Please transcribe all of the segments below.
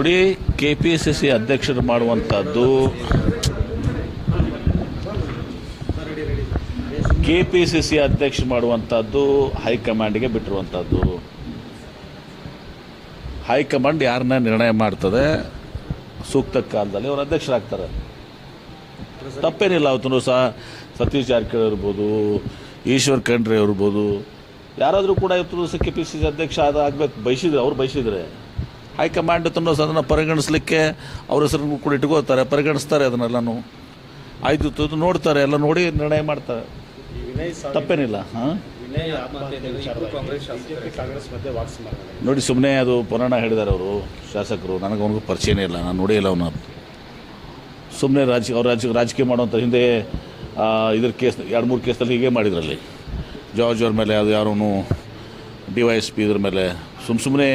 ನೋಡಿ K P C C ಅಧ್ಯಕ್ಷರು ಮಾಡುವಂಥದ್ದು ಕೆ ಪಿ ಸಿ ಸಿ ಅಧ್ಯಕ್ಷ ಮಾಡುವಂಥದ್ದು ಹೈಕಮಾಂಡ್ಗೆ ಬಿಟ್ಟಿರುವಂಥದ್ದು ಹೈಕಮಾಂಡ್ ಯಾರನ್ನ ನಿರ್ಣಯ ಮಾಡ್ತದೆ? ಸೂಕ್ತ ಕಾಲದಲ್ಲಿ ಅವರು ಅಧ್ಯಕ್ಷರಾಗ್ತಾರೆ. ತಪ್ಪೇನಿಲ್ಲ ಅವತ್ತು ಸಹ ಸತೀಶ್ ಜಾರಕಿಹೊಳಿ ಇರ್ಬೋದು, ಈಶ್ವರ್ ಖಂಡ್ರೆ ಇರ್ಬೋದು. ಯಾರಾದರೂ ಕೂಡ ಇವತ್ತು ಕೆ ಪಿ ಸಿ ಸಿ ಅಧ್ಯಕ್ಷ ಆದ ಆಗ್ಬೇಕು, ಬಯಸಿದ್ರೆ, ಅವ್ರು ಬಯಸಿದ್ರೆ. ಹೈಕಮಾಂಡ್ ತನ್ನ ಅದನ್ನು ಪರಿಗಣಿಸ್ಲಿಕ್ಕೆ ಅವ್ರ ಹೆಸರು ಕೂಡ ಇಟ್ಕೋತಾರೆ, ಪರಿಗಣಿಸ್ತಾರೆ ಅದನ್ನೆಲ್ಲನೂ. ಆಯ್ತು ತುದು ನೋಡ್ತಾರೆ, ಎಲ್ಲ ನೋಡಿ ನಿರ್ಣಯ ಮಾಡ್ತಾರೆ. ತಪ್ಪೇನಿಲ್ಲ, ಹಾಂ? ನೋಡಿ ಸುಮ್ಮನೆ ಅದು ಪುರಾಣ ಹೇಳಿದ್ದಾರೆ ಅವರು, ಶಾಸಕರು, ನನಗೆ ಅವನಿಗೂ ಪರಿಚಯನೇ ಇಲ್ಲ, ನಾನು ನೋಡಿಲ್ಲ ಅವನ. ಸುಮ್ಮನೆ ರಾಜಕೀಯ ಅವ್ರ ರಾಜ, ರಾಜಕೀಯ ಮಾಡುವಂಥ ಹಿಂದೆ ಇದ್ರ ಕೇಸ್, ಎರಡು ಮೂರು ಕೇಸಲ್ಲಿ ಹೀಗೆ ಮಾಡಿದ್ರಲ್ಲಿ. ಜಾರ್ಜ್ ಅವ್ರ ಮೇಲೆ, ಅದು ಯಾರೂ ಡಿ ವೈ ಎಸ್ ಪಿ ಇದ್ರ ಮೇಲೆ ಸುಮ್ಮ ಸುಮ್ಮನೆ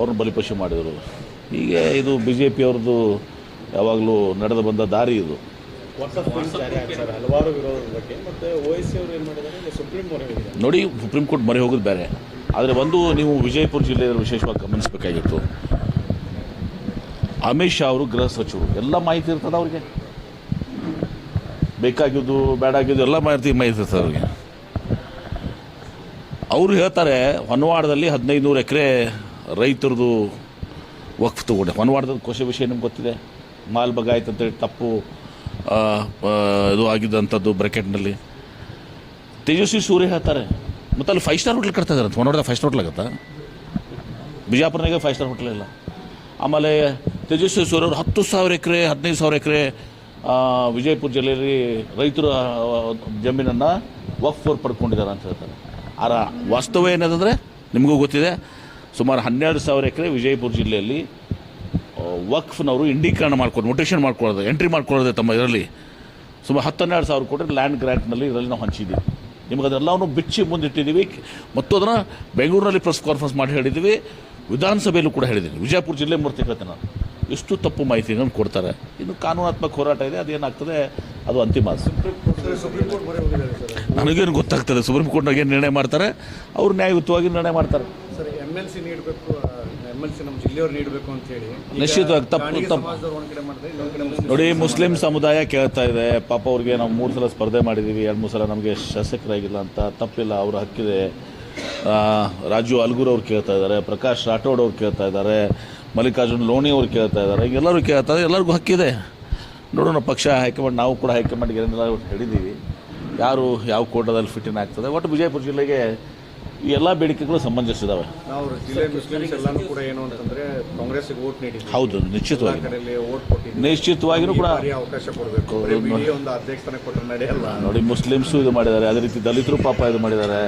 ಅವ್ರನ್ನ ಬಲಿಪಶು ಮಾಡಿದರು. ಹೀಗೆ ಇದು ಬಿ ಜೆ ಪಿ ಅವ್ರದ್ದು ಯಾವಾಗಲೂ ನಡೆದು ಬಂದ ದಾರಿ ಇದು. ನೋಡಿ ಸುಪ್ರೀಂ ಕೋರ್ಟ್ ಮೊರೆ ಹೋಗೋದು ಬೇರೆ. ಆದರೆ ಒಂದು ನೀವು ವಿಜಯಪುರ ಜಿಲ್ಲೆಯಲ್ಲಿ ವಿಶೇಷವಾಗಿ ಗಮನಿಸಬೇಕಾಗಿತ್ತು. ಅಮಿತ್ ಶಾ ಅವರು ಗೃಹ ಸಚಿವರು. ಎಲ್ಲ ಮಾಹಿತಿ ಇರ್ತದೆ ಅವ್ರಿಗೆ? ಬೇಕಾಗಿದ್ದು ಬೇಡಾಗಿದ್ದು ಎಲ್ಲ ಮಾಹಿತಿ ಮಾಹಿತಿ ಇರ್ತದೆ ಅವ್ರಿಗೆ? ಅವರು ಹೇಳ್ತಾರೆ ಹೊನ್ನವಾಡದಲ್ಲಿ ಹದಿನೈದು ನೂರು ಎಕರೆ ರೈತರದು ವಕ್ಫ್ ತಗೊಂಡೆ. ಹೊನವಾಡದ ಕೋಶ ವಿಷಯ ನಿಮ್ಗೆ ಗೊತ್ತಿದೆ? ಮಾಲ್ ಬಗಾಯ್ತು ಅಂತೇಳಿ ತಪ್ಪು ಇದು ಆಗಿದ್ದಂಥದ್ದು ಬ್ರ್ಯಾಕೆಟ್ನಲ್ಲಿ ತೇಜಸ್ವಿ ಸೂರ್ಯ ಹೇಳ್ತಾರೆ. ಮತ್ತು ಅಲ್ಲಿ ಫೈವ್ ಸ್ಟಾರ್ ಹೋಟ್ಲ್ ಕಟ್ತಾ ಇದಾರೆ ಹೊನವಾಡದ ಫೈವ್ ಸ್ಟಾರ್ ಹೋಟ್ಲ್ ಆಗತ್ತಾ? ಬಿಜಾಪುರನಾಗೆ ಫೈವ್ ಸ್ಟಾರ್ ಹೋಟ್ಲ್ ಇಲ್ಲ. ಆಮೇಲೆ ತೇಜಸ್ವಿ ಸೂರ್ಯ ಅವರು ಹತ್ತು ಸಾವಿರ ಎಕರೆ, ಹದಿನೈದು ಸಾವಿರ ಎಕರೆ ವಿಜಯಪುರ ಜಿಲ್ಲೆಯಲ್ಲಿ ರೈತರು ಜಮೀನನ್ನು ವಕ್ಫ್ ಅವ್ರು ಪಡ್ಕೊಂಡಿದ್ದಾರೆ ಅಂತ ಹೇಳ್ತಾರೆ. ಆರ, ವಾಸ್ತವ ಏನದಂದರೆ ನಿಮಗೂ ಗೊತ್ತಿದೆ. ಸುಮಾರು ಹನ್ನೆರಡು ಸಾವಿರ ಎಕರೆ ವಿಜಯಪುರ ಜಿಲ್ಲೆಯಲ್ಲಿ ವಕ್ಫ್ನವರು ಇಂಡೀಕರಣ ಮಾಡ್ಕೊಂಡು ನೋಟೇಷನ್ ಮಾಡ್ಕೊಳ್ಳೋದು ಎಂಟ್ರಿ ಮಾಡ್ಕೊಳ್ಳೋದೆ ತಮ್ಮ ಇದರಲ್ಲಿ. ಸುಮಾರು ಹತ್ತೆರಡು ಸಾವಿರ ಕೋಟಿ ಲ್ಯಾಂಡ್ ಗ್ರ್ಯಾಂಟ್ನಲ್ಲಿ ಇದರಲ್ಲಿ ನಾವು ಹಂಚಿದ್ದೀವಿ ನಿಮಗೆ ಅದೆಲ್ಲವನ್ನು ಬಿಚ್ಚಿ ಮುಂದಿಟ್ಟಿದ್ದೀವಿ. ಮತ್ತು ಅದನ್ನು ಬೆಂಗಳೂರಿನಲ್ಲಿ ಪ್ರೆಸ್ ಕಾನ್ಫರೆನ್ಸ್ ಮಾಡಿ ಹೇಳಿದ್ದೀವಿ. ವಿಧಾನಸಭೆಯಲ್ಲೂ ಕೂಡ ಹೇಳಿದ್ದೀನಿ ವಿಜಯಪುರ ಜಿಲ್ಲೆ ಮೂರ್ತಿ ಹೇಳ್ತೇನೆ ನಾನು. ಎಷ್ಟು ತಪ್ಪು ಮಾಹಿತಿಗಳನ್ನು ಕೊಡ್ತಾರೆ. ಇನ್ನು ಕಾನೂನಾತ್ಮಕ ಹೋರಾಟ ಇದೆ. ಅದೇನಾಗ್ತದೆ? ಅದು ಅಂತಿಮ ನನಗೇನು ಗೊತ್ತಾಗ್ತದೆ? ಸುಪ್ರೀಂ ಕೋರ್ಟ್ನಾಗ ಏನು ನಿರ್ಣಯ ಮಾಡ್ತಾರೆ? ಅವರು ನ್ಯಾಯಯುತವಾಗಿ ನಿರ್ಣಯ ಮಾಡ್ತಾರೆ. ಸರ್ ಎಂ ಎಲ್ ಸಿ ನೀಡಬೇಕು ಎಂ ಎಲ್ ಸಿ ನಮ್ಮ ಜಿಲ್ಲೆಯವ್ರು ನೀಡಬೇಕು ಅಂತ ಹೇಳಿ ನಿಶ್ಚಿತವಾಗಿ ತಪ್ಪು- ತಪ್ಪು. ಸಮಾಜದವ್ರು ಒಂದ್ ಕಡೆ ಮಾಡ್ತಾರೆ ಇನ್ನೊಂದ್ ಕಡೆ ಮುಸ್ಲಿಂ ನೋಡಿ ಮುಸ್ಲಿಂ ಸಮುದಾಯ ಕೇಳ್ತಾ ಇದೆ ಪಾಪ ಅವ್ರಿಗೆ ನಾವು ಮೂರು ಸಲ ಸ್ಪರ್ಧೆ ಮಾಡಿದ್ದೀವಿ ಎರಡು ಮೂರು ಸಲ ನಮಗೆ ಶಾಸಕರಾಗಿಲ್ಲ ಅಂತ ತಪ್ಪಿಲ್ಲ ಅವ್ರ ಹಕ್ಕಿದೆ. ಆ, ರಾಜು ಅಲ್ಗೂರ್ ಅವ್ರು ಕೇಳ್ತಾ ಇದ್ದಾರೆ ಪ್ರಕಾಶ್ ರಾಠೋಡ್ ಅವ್ರು ಕೇಳ್ತಾ ಇದ್ದಾರೆ ಮಲ್ಲಿಕಾರ್ಜುನ್ ಲೋಣಿ ಅವ್ರು ಕೇಳ್ತಾ ಇದ್ದಾರೆ ಈಗ ಎಲ್ಲರೂ ಕೇಳ್ತಾ ಇದ್ದಾರೆ ಎಲ್ಲರಿಗೂ ಹಕ್ಕಿದೆ. ನೋಡೋಣ ಪಕ್ಷ ಹೈಕಮಾಂಡ್ ನಾವು ಕೂಡ ಹೈಕಮಾಂಡ್ಗೆ ಏನೆಲ್ಲ ಹಿಡಿದೀವಿ. ಯಾರು ಯಾವ ಕೋಟದಲ್ಲಿ ಫಿಟ್ಟಿನ ಆಗ್ತದೆ ಒಟ್ಟು ವಿಜಯಪುರ ಜಿಲ್ಲೆಗೆ ಎಲ್ಲ ಬೇಡಿಕೆಗಳು ಸಂಬಂಧಿಸಿದಾವೆ ಇದಾವೆ ನಾವು ಜಿಲ್ಲೆ ಮುಸ್ಲಿಮ್ಸ್ ಎಲ್ಲಾನು ಕೂಡ ಏನು ಅಂತಂದ್ರೆ ಕಾಂಗ್ರೆಸ್ಗೆ ವೋಟ್ ನೀಡಿದ್ವಿ ಹೌದು ನಿಶ್ಚಿತವಾಗಿ. ನಿಶ್ಚಿತವಾಗಿಯೂ ಕೂಡ ಈ ಅವಕಾಶ ಕೊಡಬೇಕು. ಬರೀ ಒಂದು ಅಧ್ಯಕ್ಷತನ ಕೊಟ್ಟರೆ ನಡೆಯಲ್ಲ. ನೋಡಿ ಮುಸ್ಲಿಮ್ಸು ಇದು ಮಾಡಿದ್ದಾರೆ. ಅದೇ ರೀತಿ ದಲಿತರು ಪಾಪ ಇದು ಮಾಡಿದ್ದಾರೆ.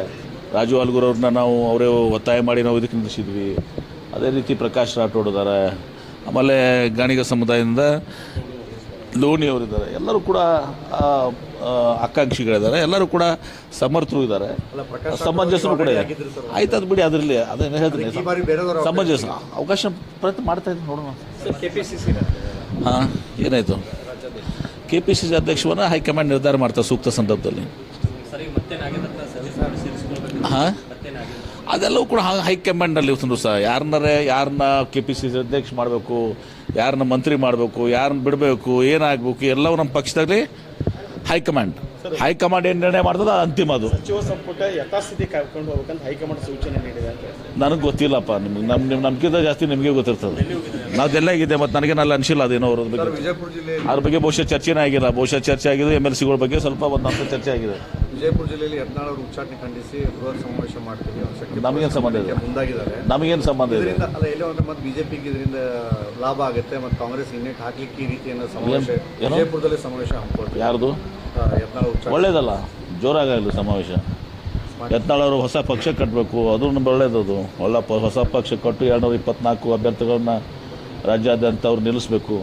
ರಾಜು ಅಲ್ಗೂರ್ ಅವ್ರನ್ನ ನಾವು ಅವರೇ ಒತ್ತಾಯ ಮಾಡಿ ನಾವು ಇದಕ್ಕೆ ನಿಲ್ಲಿಸಿದ್ವಿ. ಅದೇ ರೀತಿ ಪ್ರಕಾಶ್ ರಾಠೋಡ್ ಇದ್ದಾರೆ. ಆಮೇಲೆ ಗಾಣಿಗ ಸಮುದಾಯದಿಂದ ಲೋಣಿ ಅವರಿದ್ದಾರೆ ಎಲ್ಲರೂ ಕೂಡ ಆಕಾಂಕ್ಷಿಗಳಿದ್ದಾರೆ. ಎಲ್ಲರೂ ಕೂಡ ಸಮರ್ಥರು ಇದ್ದಾರೆ. ಸಮಂಜಸನೂ ಸಮಂಜಸರು ಕೂಡ ಇದೆ ಆಯ್ತು ಅದು ಬಿಡಿ ಅದರಲ್ಲಿ ಅದನ್ನು ಈ ಹೇಳ್ತೀನಿ ಸಮಂಜಸ ಅವಕಾಶ ಪ್ರಯತ್ನ ಮಾಡ್ತಾ ಇದ್ದೀನಿ ನೋಡೋಣ. ಕೆಪಿಸಿಸಿ ಹಾಂ ಏನಾಯಿತು? ಕೆ ಪಿ ಸಿ ಸಿ ಅಧ್ಯಕ್ಷವನ್ನು ಹೈಕಮಾಂಡ್ ನಿರ್ಧಾರ ಮಾಡ್ತಾರೆ ಸೂಕ್ತ ಸಂದರ್ಭದಲ್ಲಿ. ಹಾಂ? ಅದೆಲ್ಲವೂ ಕೂಡ ಹೈ- ಹೈಕಮಾಂಡ್ನಲ್ಲಿ ಒಂದು ಸಹ ಯಾರನ್ನಾರೆ ಯಾರನ್ನ ಕೆ ಪಿ ಸಿ ಸಿ ಅಧ್ಯಕ್ಷ ಮಾಡಬೇಕು ಯಾರನ್ನ ಮಂತ್ರಿ ಮಾಡಬೇಕು ಯಾರನ್ನ ಬಿಡಬೇಕು ಏನಾಗಬೇಕು ಎಲ್ಲವೂ ನಮ್ಮ ಪಕ್ಷದಲ್ಲಿ ಹೈಕಮಾಂಡ್ ಹೈಕಮಾಂಡ್ ಏನು ನಿರ್ಣಯ ಮಾಡ್ತದ ಅದು ಅಂತಿಮ ಅದು. ಸಚಿವ ಸಂಪುಟ ಯಥಾಸ್ಥಿತಿ ಕಾಯ್ಕೊಂಡು ಹೋಗ್ಬೇಕಂತ ಹೈಕಮಾಂಡ್ ಸೂಚನೆ ನೀಡಿದೆ ನನಗೆ ಗೊತ್ತಿಲ್ಲಪ್ಪ. ನಿಮ್ಗೆ ನಮ್ಮ ನಿಮ್ಮ ನಮ್ಗಿಂತ ಜಾಸ್ತಿ ನಿಮಗೆ ಗೊತ್ತಿರ್ತದೆ. ನಾವು ಇದೆ ಮತ್ತು ನನಗೆ ಅಲ್ಲಿ ಅನಿಸಿಲ್ಲ ಅದೇನೋ ಅವ್ರ ಬಗ್ಗೆ. ಅದ್ರ ಬಗ್ಗೆ ಬಹುಶಃ ಚರ್ಚೆನೇ ಆಗಿಲ್ಲ. ಬಹುಶಃ ಚರ್ಚೆ ಆಗಿದೆ ಎಂ ಎಲ್ ಸಿಗಳ ಬಗ್ಗೆ ಸ್ವಲ್ಪ ಒಂದು ಹಂತ ಚರ್ಚೆ ಆಗಿದೆ. ವಿಜಯಪುರ ಜಿಲ್ಲೆಯಲ್ಲಿ ಯತ್ನಾಳ್ ಅವರು ಉಚ್ಚಾಟನೆ ಖಂಡಿಸಿ ಬೃಹತ್ ಸಮಾವೇಶ ಮಾಡ್ತೀವಿ ಅವ್ರು ಶಕ್ತಿ ನಮಗೇನು ಸಂಬಂಧ ಇದೆ ಮುಂದಾಗಿದ್ದಾರೆ. ನಮಗೇನು ಸಂಬಂಧ ಇದೆ ಇದರಿಂದ ಅಲ್ಲ ಎಲ್ಲೋ ಅಂದ್ರೆ ಮತ್ತೆ ಬಿಜೆಪಿಗೆ ಇದರಿಂದ ಲಾಭ ಆಗುತ್ತೆ ಮತ್ತು ಕಾಂಗ್ರೆಸ್ ಇನ್ನೇಟ್ ಹಾಕ್ಲಿಕ್ಕೆ ಈ ರೀತಿಯನ್ನು ಸಮಾವೇಶ ಏನು? ವಿಜಯಪುರದಲ್ಲಿ ಸಮಾವೇಶ ಹಮ್ಮಿಕೊಳ್ತೀವಿ. ಯಾರ್ದು? ಯತ್ನಾಳ ಉಚ್ಚಾಟನೆ. ಒಳ್ಳೇದಲ್ಲ ಜೋರಾಗಲಿ ಸಮಾವೇಶ. ಯತ್ನಾಳ್ ಅವರು ಹೊಸ ಪಕ್ಷ ಕಟ್ಟಬೇಕು ಅದು ನಮ್ಗೆ ಒಳ್ಳೇದದು. ಒಳ್ಳೆ ಪ ಹೊಸ ಪಕ್ಷ ಕಟ್ಟು ಎರಡುನೂರ ಇಪ್ಪತ್ನಾಲ್ಕು ಅಭ್ಯರ್ಥಿಗಳನ್ನ ರಾಜ್ಯಾದ್ಯಂತ ಅವ್ರು ನಿಲ್ಲಿಸ್ಬೇಕು.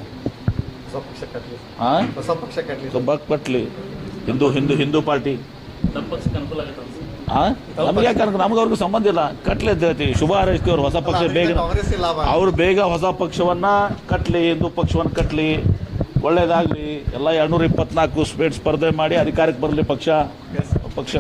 ಹೊಸ ಪಕ್ಷ ಕಟ್ಟಲಿ ಹಾಂ ಹೊಸ ಪಕ್ಷ ಕಟ್ಟಲಿ ಬಕ್ ಕಟ್ಟಲಿ ಹಿಂದೂ ಹಿಂದೂ ಹಿಂದೂ ಪಾರ್ಟಿ. ನಮಗೆ ಯಾಕೆ ನಮ್ಗೆ ಅವ್ರಿಗೂ ಸಂಬಂಧ ಇಲ್ಲ. ಕಟ್ಲೆ ಅಂತ ಹೇಳ್ತೀವಿ. ಶುಭ ಹಾರೈಸ್ತೀವಿ ಅವ್ರು ಹೊಸ ಪಕ್ಷ ಬೇಗ ಅವ್ರು ಬೇಗ ಹೊಸ ಪಕ್ಷವನ್ನ ಕಟ್ಲಿ ಹಿಂದೂ ಪಕ್ಷವನ್ನು ಕಟ್ಲಿ ಒಳ್ಳೇದಾಗಲಿ. ಎಲ್ಲ ಎರಡ್ನೂರ ಇಪ್ಪತ್ನಾಲ್ಕು ಸ್ಪೇಟ್ ಸ್ಪರ್ಧೆ ಮಾಡಿ ಅಧಿಕಾರಕ್ಕೆ ಬರಲಿ ಪಕ್ಷ. ಪಕ್ಷ.